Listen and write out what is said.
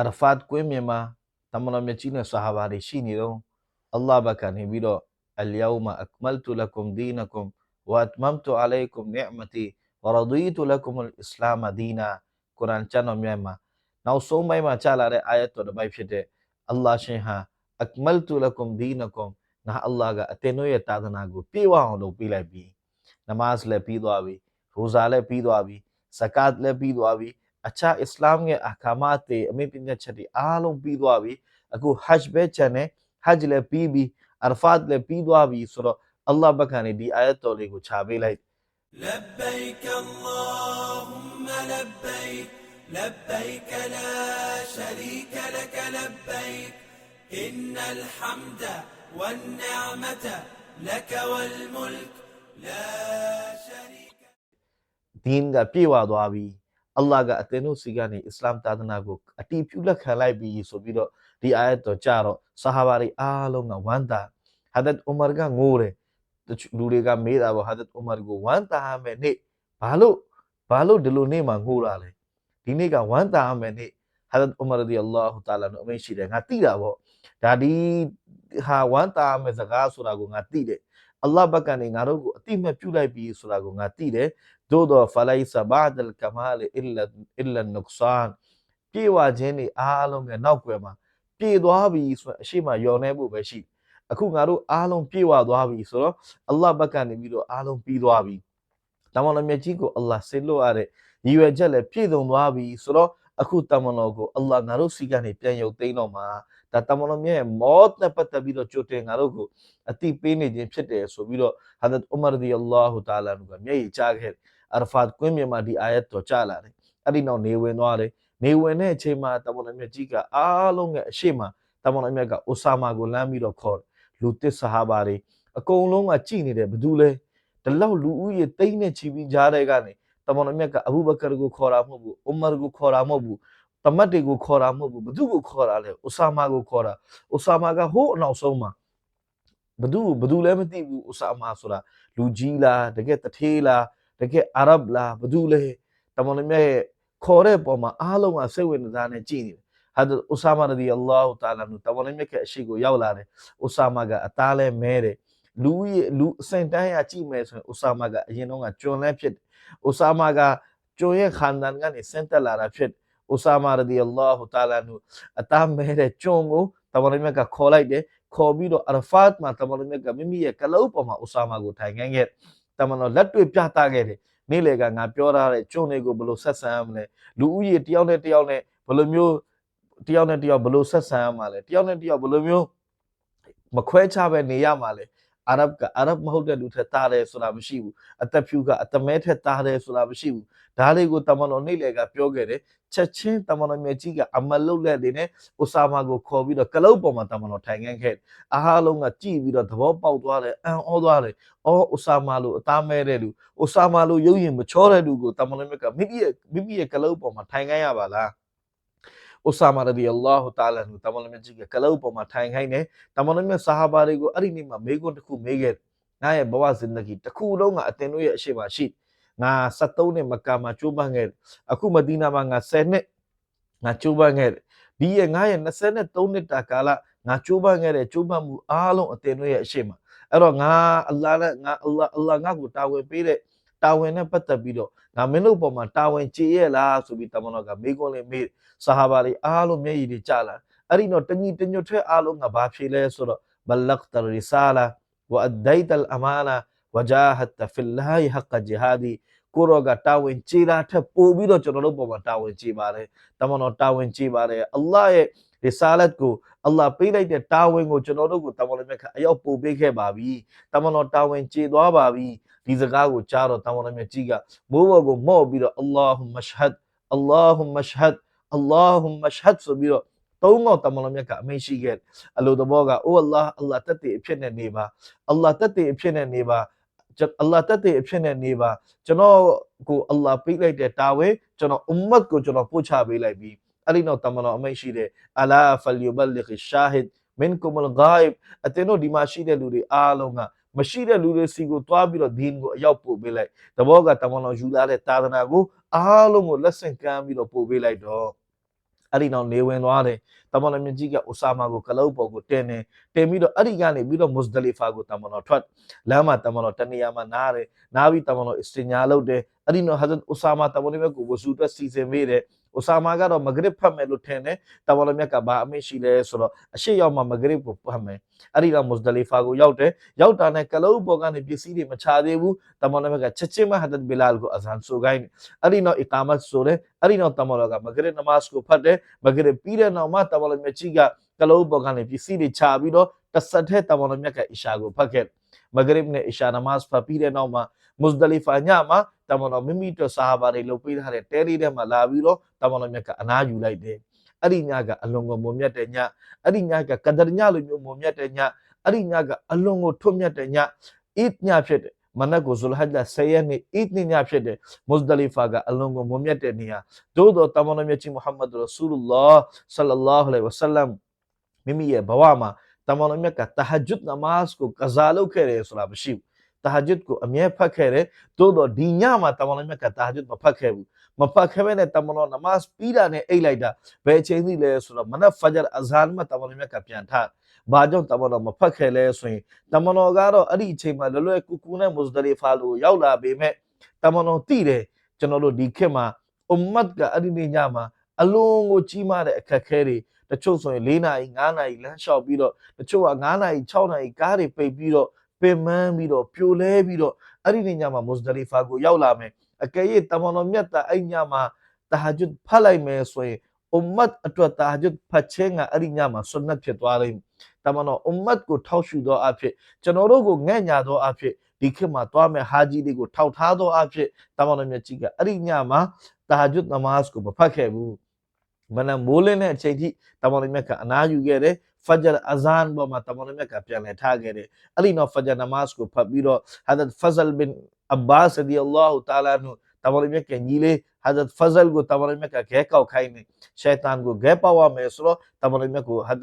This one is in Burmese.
အာရဖတ်ကွင်းမြင်မှာတမန်တော်မြတ်ကြီးနဲ့ဆာဟာဘာတွေရှိနေတော့အလ္လာဟ်ဘက်ကနေပြီးတော့အလ်ယောမအကမလ်တူလကုမ်ဒီနကုမ်ဝအတမမ်တူအလိုင်ကုမ်နိအမတီဝရဒီတူလကုမ်အလ်အစ္စလာမ်ဒီနာကုရ်အာန်ကျမ်းတော်မြတ်မှာနောက်ဆုံးပိုင်းမှာကြားလာတဲ့အာယတ်တော်တစ်ပိုက်ဖြစ်တဲ့အလ္လာဟ်ရှင်ဟာအကမလ်တူလကုမ်ဒီနကုမ်ငါအလ္လာဟ်ကအသင်တို့ရဲ့တာသနာကိုပြေဝအောင်လုပ်ပေးလိုက်ပြီနမတ်လည်းပြီးသွားပြီရိုဇာလည်းပြီးသွားပြီဇကတ်လည်းပြီးသွားပြီ အခြားအစ္စလာမ်ရဲ့အာခါမတ်တွေအမိပညာချက်တွေအားလုံးပြီးသွားပြီအခုဟဂျ်ပဲချန်နဲ့ဟဂျ်လည်းပြီးပြီအာရဖတ်လည်းပြီးသွားပြီဆိုတော့အလ္လာဟ်ဘက်ကနေဒီအာယတ်တော်လေးကိုခြာပေးလိုက် لبيك اللهم لبيك لبيك لا شريك لك لبيك إن الحمد والنعمة لك والملك لا شريك ဒီင်းကပြေဝသွားပြီ အလ္လာဟ်ကအသင်တို့စီကနေအစ္စလာမ်သာသနာကိုအတီးပြုလက်ခံလိုက်ပြီဆိုပြီးတော့ဒီအာယတ်တော်ကြတော့ဆာဟာဘာတွေအားလုံးကဝမ်းသာဟာဒတ်ဥမာကငိုးတယ်တချို့လူတွေကမေးတာပေါ့ဟာဒတ်ဥမာကိုဝမ်းသာရမယ်နေ့ဘာလို့ဘာလို့ဒီလိုနေ့မှာငိုးတာလဲဒီနေ့ကဝမ်းသာရမယ်နေ့ဟာဒတ်ဥမာရဒီအလ္လာဟူတာလာတို့အမိန့်ရှိတယ်ငါသိတာပေါ့ဒါဒီဟာဝမ်းသာရမယ်စကားဆိုတာကိုငါသိတယ်အလ္လာဟ်ဘက်ကနေငါတို့ကိုအတိအမဲ့ပြုလိုက်ပြီဆိုတာကိုငါသိတယ် သို့တော့ဖလိုက်ဆဘာဒလ်ကမာလ်အီလအီလနုကဆန်ပြေဝခြင်းတွေအားလုံးကနောက်ွယ်မှာပြေသွားပြီဆိုအရှိမယော်နေဖို့ပဲရှိအခုငါတို့အားလုံးပြေဝသွားပြီဆိုတော့အလ္လာဟ်ဘက်ကနေပြီးတော့အားလုံးပြီးသွားပြီတမန်တော်မြတ်ကြီးကိုအလ္လာဟ်ဆေလို့ရတဲ့ရည်ရွယ်ချက်လည်းပြည့်စုံသွားပြီဆိုတော့အခုတမန်တော်ကိုအလ္လာဟ်ငါတို့စီကနေပြန်ရုပ်သိမ်းတော့မှာဒါတမန်တော်မြတ်ရဲ့မောတ်နဲ့ပတ်သက်ပြီးတော့ကြိုတင်ငါတို့ကိုအတိပေးနေခြင်းဖြစ်တယ်ဆိုပြီးတော့ဟာဒတ်ဥမာရဒီအလ္လာဟူတာလာကမျက်ရည်ချခဲ့တယ် အာရဖတ်ကွင်းမြေမှာဒီအာယတ်တော်ကြားလာတယ်အဲ့ဒီနောက်နေဝင်သွားတယ်နေဝင်တဲ့အချိန်မှာတမန်တော်မြတ်ကြီးကအားလုံးရဲ့အရှိမတမန်တော်မြတ်ကအိုဆာမာကိုလမ်းပြီးတော့ခေါ်တယ်လူတစ်ဆဟာဘာတွေအကုန်လုံးကကြည်နေတယ်ဘယ်သူလဲဒီလောက်လူဦးရေတိမ့်နဲ့ချီပြီးကြားတဲ့ကနေတမန်တော်မြတ်ကအဘူဘကရကိုခေါ်တာမဟုတ်ဘူးဥမာကိုခေါ်တာမဟုတ်ဘူးတမတ်တွေကိုခေါ်တာမဟုတ်ဘူးဘသူကိုခေါ်တာလဲအိုဆာမာကိုခေါ်တာအိုဆာမာကဟိုးအနောက်ဆုံးမှာဘသူဘသူလည်းမသိဘူးအိုဆာမာဆိုတာလူကြီးလားတကယ်တထေးလား တကယ်အာရဗ်လားဘာတူလဲတမန်တော်မြတ်ရဲ့ခေါ်တဲ့ပုံမှာအားလုံးကစိတ်ဝင်စားနေကြည့်နေတယ်ဟာဒ်ဥဆာမာရဒီအလ္လာဟူတာလာနူတမန်တော်မြတ်ရဲ့အရှိကိုရောက်လာတယ်ဥဆာမာကအသားလဲမဲတယ်လူရဲ့လူအစင်တန်းရကြည့်မယ်ဆိုရင်ဥဆာမာကအရင်တော့ကကျွန်းလဲဖြစ်တယ်ဥဆာမာကကျွန်းရဲ့ခန္ဓာကနေဆင်းသက်လာတာဖြစ်ဥဆာမာရဒီအလ္လာဟူတာလာနူအသားမဲတဲ့ကျွန်းကိုတမန်တော်မြတ်ကခေါ်လိုက်တယ်ခေါ်ပြီးတော့အရဖတ်မှာတမန်တော်မြတ်ကမိမိရဲ့ကလုတ်ပေါ်မှာဥဆာမာကိုထိုင်ခိုင်းခဲ့တယ် တမန်တော်လက်တွေ့ပြသခဲ့တယ်နေ့လေကငါပြောထားတဲ့ကျွန်းတွေကိုဘယ်လိုဆက်ဆံရမလဲလူဦးရေတယောက်နဲ့တယောက်နဲ့ဘယ်လိုမျိုးတယောက်နဲ့တယောက်ဘယ်လိုဆက်ဆံရမှာလဲတယောက်နဲ့တယောက်ဘယ်လိုမျိုးမခွဲခြားပဲနေရမှာလဲ အာရဗ်ကအာရဗ်မဟုတ်တဲ့လူထက်တားတယ်ဆိုတာမရှိဘူးအသက်ဖြူကအတမဲထက်တားတယ်ဆိုတာမရှိဘူးဒါလေးကိုတမန်တော်နေ့လေကပြောခဲ့တယ်ချက်ချင်းတမန်တော်မြတ်ကြီးကအမလုတ်လက်တွေနဲ့ဥစာမာကိုခေါ်ပြီးတော့ကလုတ်ပေါ်မှာတမန်တော်ထိုင်ခင်းခဲ့အားလုံးကကြည်ပြီးတော့သဘောပေါက်သွားတယ်အံ့ဩသွားတယ်အော်ဥစာမာလိုအသားမဲတဲ့လူဥစာမာလိုရုပ်ရင်မချောတဲ့လူကိုတမန်တော်မြတ်ကမိမိရဲ့မိမိရဲ့ကလုတ်ပေါ်မှာထိုင်ခိုင်းရပါလား ဥစာမာရဒီအလ္လာဟူတာလာနူတမန်တော်မြတ်ကြီးကကလုတ်ပေါ်မှာထိုင်ခိုင်းတယ်တမန်တော်မြတ်ဆာဟာဘာတွေကိုအဲ့ဒီနေ့မှာမေးခွန်းတစ်ခုမေးခဲ့ငါရဲ့ဘဝဇင်ဒဂီတစ်ခုလုံးကအတင်တို့ရဲ့အရှိမရှိငါ73နှစ်မကာမှာကျိုးပန်းခဲ့အခုမဒီနာမှာငါ10နှစ်ငါကျိုးပန်းခဲ့ဒီရဲ့ငါရဲ့23နှစ်တာကာလငါကျိုးပန်းခဲ့တဲ့ကျိုးပန်းမှုအားလုံးအတင်တို့ရဲ့အရှိမအဲ့တော့ငါအလ္လာဟ်နဲ့ငါအလ္လာအလ္လာငါ့ကိုတာဝန်ပေးတဲ့ တာဝန်နဲ့ပတ်သက်ပြီးတော့ငါမင်းတို့ပေါ်မှာတာဝန်ကျေရဲ့လားဆိုပြီးတမန်တော်ကမေးခွန်းလေးမေးဆာဟာဘာတွေအားလုံးမျက်ရည်တွေကျလာအဲ့ဒီတော့တညီတညွတ်ထဲအားလုံးကဘာဖြေလဲဆိုတော့ဘလဂ်တရီဆာလာဝအဒိုင်တလ်အမာနာဝဂျာဟတ်တဖီလာဟီဟကဂျီဟာဒီကိုရောကတာဝန်ကျေတာထက်ပိုပြီးတော့ကျွန်တော်တို့ပေါ်မှာတာဝန်ကျေပါတယ်တမန်တော်တာဝန်ကျေပါတယ်အလ္လာဟ်ရဲ့ဒီဆာလတ်ကိုအလ္လာဟ်ပေးလိုက်တဲ့တာဝန်ကိုကျွန်တော်တို့ကိုတမန်တော်မြတ်ကအရောက်ပို့ပေးခဲ့ပါပြီတမန်တော်တာဝန်ကျေသွားပါပြီ ဒီစကားကိုကြားတော့တမန်တော်မြတ်ကြီးကမိုးဘော်ကိုမော့ပြီးတော့အလ္လာဟူမရှဟဒ်အလ္လာဟူမရှဟဒ်အလ္လာဟူမရှဟဒ်ဆိုပြီးတော့သုံးတော့တမန်တော်မြတ်ကအမိန့်ရှိခဲ့အလိုတဘောကအိုအလ္လာဟ်အလ္လာဟ်တက်တဲ့အဖြစ်နဲ့နေပါအလ္လာဟ်တက်တဲ့အဖြစ်နဲ့နေပါအလ္လာဟ်တက်တဲ့အဖြစ်နဲ့နေပါကျွန်တော်ကိုအလ္လာဟ်ပေးလိုက်တဲ့တာဝန်ကျွန်တော်အွမ်မတ်ကိုကျွန်တော်ပို့ချပေးလိုက်ပြီအဲ့ဒီတော့တမန်တော်အမိန့်ရှိတယ်အလာဖလ်ယူဘလ်လဂ်ရှာဟစ်မင်ကုမ်အလ်ဂိုင်အတင်းတို့ဒီမှာရှိတဲ့လူတွေအားလုံးက မရှိတဲ့လူတွေစီကိုတွားပြီးတော့ဒင်းကိုအရောက်ပို့ပေးလိုက်တဘောကတမန်တော်ယူလာတဲ့သာသနာကိုအားလုံးကိုလက်ဆင့်ကမ်းပြီးတော့ပို့ပေးလိုက်တော့အဲ့ဒီနောက်နေဝင်သွားတယ်တမန်တော်မြတ်ကြီးကဥစာမာကိုကလုတ်ပေါ်ကိုတင်တယ်တင်ပြီးတော့အဲ့ဒီကနေပြီးတော့မုဇဒလီဖာကိုတမန်တော်ထွက်လမ်းမှာတမန်တော်တနေရာမှာနားတယ်နားပြီးတမန်တော်အစ္စတင်ညာလုပ်တယ်အဲ့ဒီနောက်ဟာဇတ်ဥစာမာတမန်တော်မြတ်ကိုဝဇူအတွက်စီစဉ်ပေးတယ် ဥစာမာကတော့မဂရစ်ဖတ်မယ်လို့ထင်တယ်တမန်တော်မြတ်ကဘာအမိန့်ရှိလဲဆိုတော့အရှိရောက်မှာမဂရစ်ကိုဖတ်မယ်အဲ့ဒီတော့မုဇဒလီဖာကိုရောက်တယ်ရောက်တာနဲ့ကလုတ်ပေါ်ကနေပစ္စည်းတွေမချသေးဘူးတမန်တော်မြတ်ကချက်ချင်းမှဟာဇတ်ဘီလာလ်ကိုအဇန်ဆိုခိုင်းအဲ့ဒီနောက်အီကာမတ်ဆိုတယ်အဲ့ဒီနောက်တမန်တော်ကမဂရစ်နမတ်ကိုဖတ်တယ်မဂရစ်ပြီးတဲ့နောက်မှတမန်တော်မြတ်ကြီးက ကလုတ်ပေါ်ကနေပစ္စည်းတွေချပြီးတော့တဆက်တဲ့တမန်တော်မြတ်ကအီရှာကိုဖတ်ခဲ့မဂရစ်နဲ့အီရှာနမတ်ဖတ်ပြီးတဲ့နောက်မှာမုဇဒလီဖာညမှာတမန်တော်မိမိတို့ဆာဟာဘာတွေလုပ်ပေးထားတဲ့တဲရီထဲမှာလာပြီးတော့တမန်တော်မြတ်ကအနားယူလိုက်တယ်အဲ့ဒီညကအလွန်ကိုမုံမြတ်တဲ့ညအဲ့ဒီညကကဒရညလိုမျိုးမုံမြတ်တဲ့ညအဲ့ဒီညကအလွန်ကိုထွတ်မြတ်တဲ့ညအစ်ညဖြစ်တယ်မနက်ကိုဇူလ်ဟဂျ်10ရက်နေ့အစ်ညဖြစ်တယ်မုဇဒလီဖာကအလွန်ကိုမုံမြတ်တဲ့နေရာသို့တော်တမန်တော်မြတ်ကြီးမုဟမ္မဒ်ရဆူလလာဆလလာဟ်အလိုင်ဝဆလမ် မိမိရဲ့ဘဝမှာတမန်တော်မြတ်ကတဟဂျ်နမတ်ကိုကဇာလုပ်ခဲ့တယ်ဆိုတာမရှိဘူးတဟဂျ်ကိုအမြဲဖတ်ခဲ့တယ်သို့တော့ဒီညမှာတမန်တော်မြတ်ကတဟဂျ်မဖတ်ခဲ့ဘူးမဖတ်ခဲ့ဘဲနဲ့တမန်တော်နမတ်ပြီးတာနဲ့အိတ်လိုက်တာဘယ်အချိန်ထိလဲဆိုတော့မနက်ဖဂျ်အဇန်မှာတမန်တော်မြတ်ကပြန်ထဘာကြောင့်တမန်တော်မဖတ်ခဲ့လဲဆိုရင်တမန်တော်ကတော့အဲ့ဒီအချိန်မှာလွယ်လွယ်ကူကူနဲ့မုဇဒလီဖာလိုရောက်လာပေမဲ့တမန်တော်သိတယ်ကျွန်တော်တို့ဒီခေတ်မှာအွမ်မတ်ကအဲ့ဒီနေ့ညမှာအလွန်ကိုကြီးမားတဲ့အခက်အခဲတွေ တချို့ဆိုရင်၄နာရီ၅နာရီလမ်းလျှောက်ပြီးတော့တချို့က9နာရီ6နာရီကားတွေပိတ်ပြီးတော့ပင်မန်းပြီးတော့ပြိုလဲပြီးတော့အဲ့ဒီနေ့ညမှာမုဇဒလီဖာကိုရောက်လာမယ်အကယ်၍တမန်တော်မြတ်တာအဲ့ညမှာတဟာဂျွတ်ဖတ်လိုက်မယ်ဆိုရင်အွမ်မတ်အတွက်တဟာဂျွတ်ဖတ်ခြင်းကအဲ့ဒီညမှာဆွတ်နတ်ဖြစ်သွားလိမ့်မယ်တမန်တော်အွမ်မတ်ကိုထောက်ရှုသောအဖြစ်ကျွန်တော်တို့ကိုငဲ့ညာသောအဖြစ်ဒီခေတ်မှာသွားမယ်ဟာဂျီတွေကိုထောက်ထားသောအဖြစ်တမန်တော်မြတ်ကြီးကအဲ့ဒီညမှာတဟာဂျွတ်နမတ်ကိုမဖတ်ခဲ့ဘူး မနက်မိုးလင်းတဲ့အချိန်ထိတမန်တော်မြတ်ကအနားယူခဲ့တယ်ဖဂျ်အဇန်ပေါ်မှာတမန်တော်မြတ်ကပြန်လည်ထားခဲ့တယ်အဲ့ဒီနောက်ဖဂျ်နမတ်ကိုဖတ်ပြီးတော့ဟာဒတ်ဖဇလ်ဘင်အဘ္ဘာစ်ရဒီအလ္လာဟူတာလာနုတမန်တော်မြတ်ကညီလေးဟာဒတ်ဖဇလ်ကိုတမန်တော်မြတ်ကဂဲကောက်ခိုင်းနေရှေတန်ကိုဂဲပေါက်ရမယ်ဆိုတော့တမန်တော်မြတ်ကိုဟာဒ